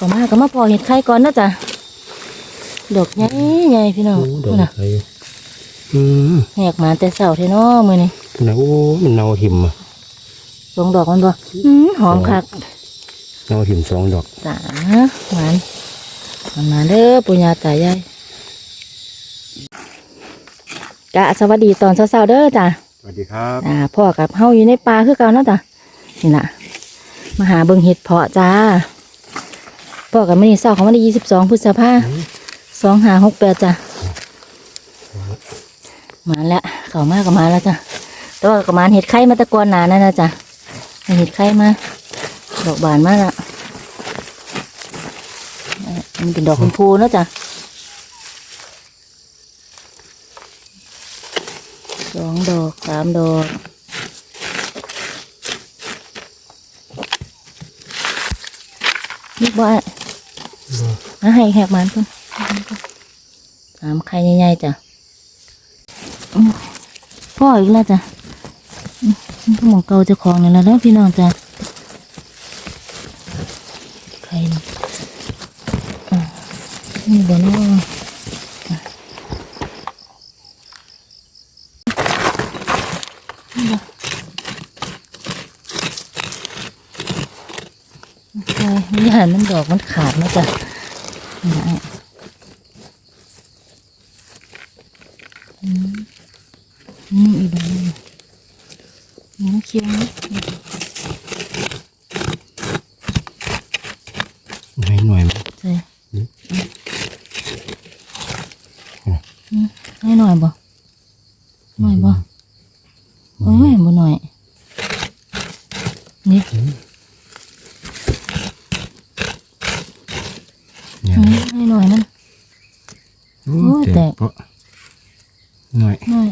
เขามาก็มาพอเห็ดไข่ก่อนนะจ๊ะดอกใหญ่ใหญ่พี่น้องโอ้ดอกนู่นน่ะไข่อืมแหกมาแต่เสาเทเนอมือนี่นะโอ้มันเนาหิมอะสองดอกมันบ่อืมหอมคักเนาหิมสองดอกจ้าหวานมันมาเด้อปุญญาตายายกะสวัสดีตอนเช้าๆเด้อจ้ะสวัสดีครับอ่าพ่อกับเฮาอยู่ในป่าคือเก่าเนาะจ้ะนี่ล่ะมาหาเบิ่งเห็ดเพาะจ้า พ่อกับมื้อนี้เช้าของวันที่ยี่สิบสองพฤษภาสองห้าหกแปดจ้ะมาแล้วเข้ามากก็มาแล้วจ้ะแต่ว่าก็มาเห็ดไข่มาตะกอนหนานั่นนะจ้ะเห็ดไข่มาดอกบานมากละอะมันเป็นดอกคุณพูนะจ้ะสองดอกสามดอกนี่บ่ อะมาให้แหกมันพุ่นสามไข่ใหญ่ๆจ้ะพ่ออีกแล้วจ้ะท่อหมองเกาจะของนี่แล้วแล้วพี่น้องจ้ะไข่นี่อะนี่บ่นาะอะนี่บ่ ใช่ไม่หันมันดอกมันขาดนะจ๊ะนี่อืมอืมอีกแล้วนี่น้ำเคี้ยวนะ ให้หน่อยไหม ใช่อืมให้หน่อยบ่หน่อยบ่โอ้ยบ่หน่อย นี่ เนี่ย อืมให้หน่อยมันโอ้โอ้ยแตแตกกเพราะหน่อยหน่อย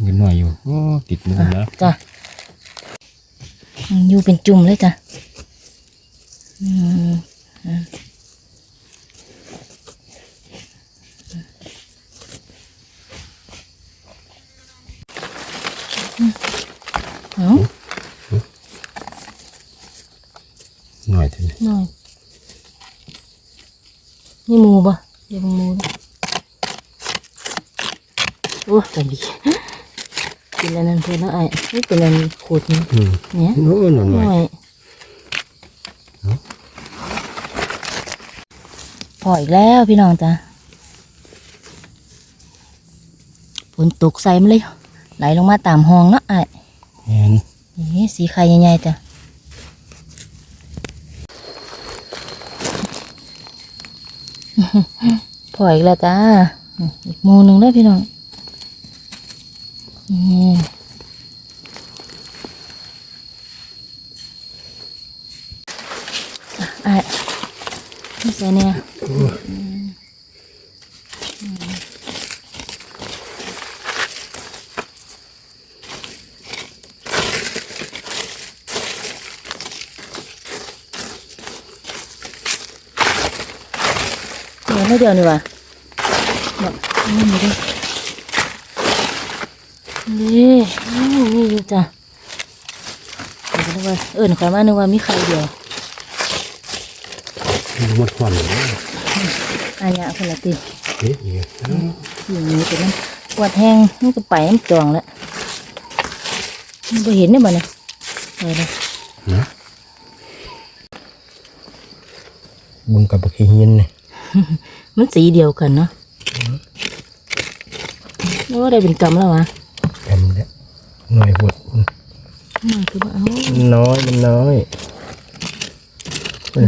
เงินหน่อยอยู่โอ้ติดมือแล้วจ้ะอืมอยู่เป็นจุ่มเลยจ้ะอืมอะอืมเอา หน่อยเท่านี้ หน่อยนี่ห มูปะเดี๋ยวมึงหมูนะโอ้ตอนนี้กินแล้วนั่นเพื่อนแล้วไอ้ไม่เป็นอะไรขูดนี่อืมเนี่ยโอ้หน่อยหหน่อยน่อยพออีกแล้วพี่น้องจ้ะฝนตกใส่มาเลย ไหลลงมาตามห้องเนาะไอ้แอนนี่สีไข่ใหญ่ๆจ้ะ พออีกแล้วจ้า อีกโมูหนึ่งได้พี่น้องนี่อะไอ้นี่ใส่เนี่ย เดี๋ยวไม่เดียวนี่ว่ะเนาะนี่มาดินี่นี่นี่อยู่จ้ะเดี๋ยวนึกว่าเอิญขอยมานึกว่ามีใครเดียวหมดควันเลยอันเนี้ยคนละตีเฮ้ยนี่อยู่นี่เป็นน้ำปวดแห้งมันก็ไปมันจองแล้วมันไปเห็นได้บ่เนี่ยเออเลยนะบุญกับบักเฮียนเนี่ย มันสีเดียวกันเนาะโอ้ได้เป็นกำแล้ววะทำแล้วหน่อยบดมันคือว่าเอาน้อยมันน้อย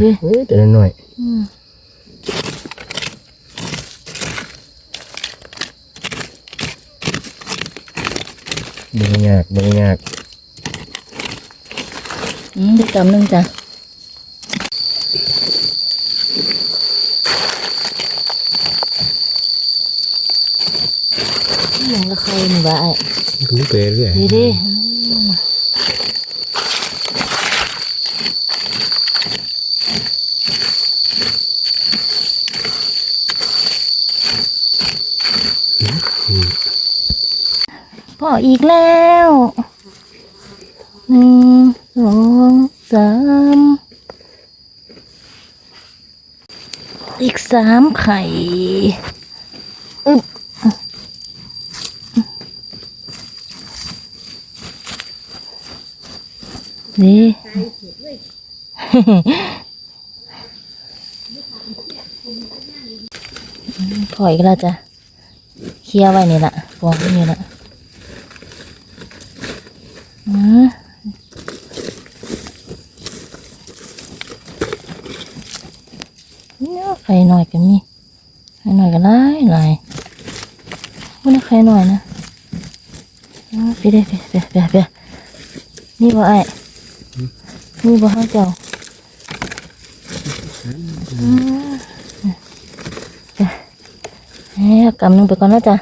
ดิเฮ้ยแต่ละหน่อยอืมเบิ่งยากเบิ่งยากอืมได้กำหนึงจ้ะอ ย่างละใครนี่วะไอ้รู้ไปเรื่อยดีดิพ่ออีกแล้วหนึ่งสองสามอีก สามไข่อึบนี่ถอยก็แล้วจ้ะเคลียร์ไว้นี่แหละฟองไว้นี่แหละอืมเนี่ยไข่ห น่อยกันมีไข่หน่อยกันหลายหลายมันไข่หน่อยนะอ๋อไปเด้ไปไปไปไปนี่บ่ไอ้นี่บ่ห้าเจ้าเฮ้ยกำนึงไปก่อนนะจ๊ะ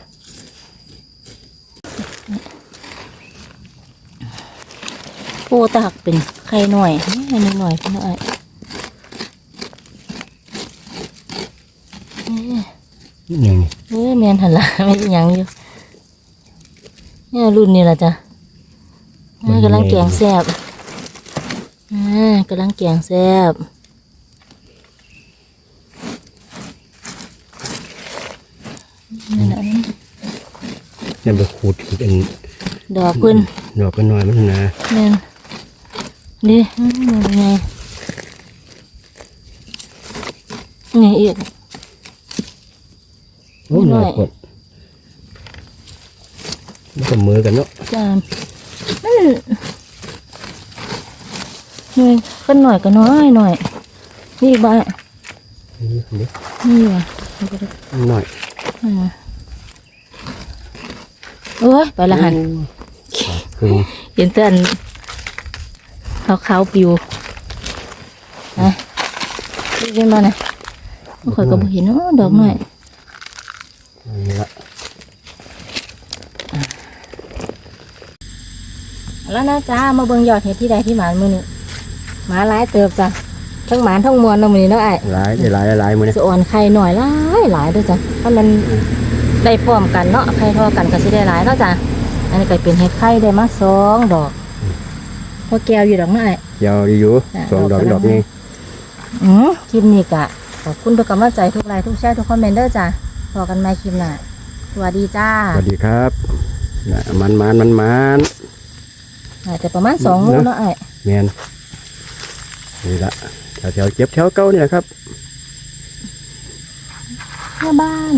ปูตากเป็นไข่หน่อยไข่หน่อยพี่น้อยเอ้ย นี่ ยังนี่เอ้ยแมนหันละไม่ได้หยังอยู่เนี่ยรุ่นนี้ละจ้ะเอ้ยกำลังแกงแซ่บอ่ากำลังแกงแซ่บนั่นน่ะยังไปขูดเป็นดอกคุณดอกกันน้อยมันนะแม่นดิอืมเป็นไงนี่อีก โอ้นิดหหน่น่ออยยกดมันก็มือกันเนาะจานอืมนี่ขึ้นหน่อยก็น้อยหน่อย นี่อีกบ้างนี่นี่นี่ว่ะเอาไปดูหน่อยอ่าโอ้ยไปละหันคือเห็นแต่อันขาวๆปิวนะนี่เป็นบ้านะไม่ค่อยก็บ่เห็นเนาะดอกหน่อย นี่ละ แล้วนะจ้ามาเบิ่งยอดเห็ดที่ใดที่หมานมือนี้หมาหลายเติบจ้ะทั้งหมานทั้งมวลเนาะมือนี้เนาะไอ้หลายได้หลายหลายมือเนี่ยสะอ่อนไข่หน่อยหลายหลายเด้วยจ้ะถ้ามันได้พร้อมกันเนาะไข่เท่ากันก็สิได้หลายเนาะจ้ะอันนี้ก็เป็นเห็ดไข่ได้มาสองดอกพอแก้วอยู่ดอกเนาะไอ้ยาวดีอยู่จ้ะสองดอกดอกดอกนี่อืมคลิปนี้กะขอบคุณทุกกำลังใจทุกไลค์ทุกแชร์ทุกคอมเมนต์เด้อจ้ะพอกันใหม่คลิปหน้าสวัสดีจ้าสวัสดีครับน่ะมันมันมันมัน อาจจะประมาณสองโมงเนาะไอ้แมนนี่ละแถวแถวๆเจ็บแถวเก้านี่แหละครับหน้าบ้าน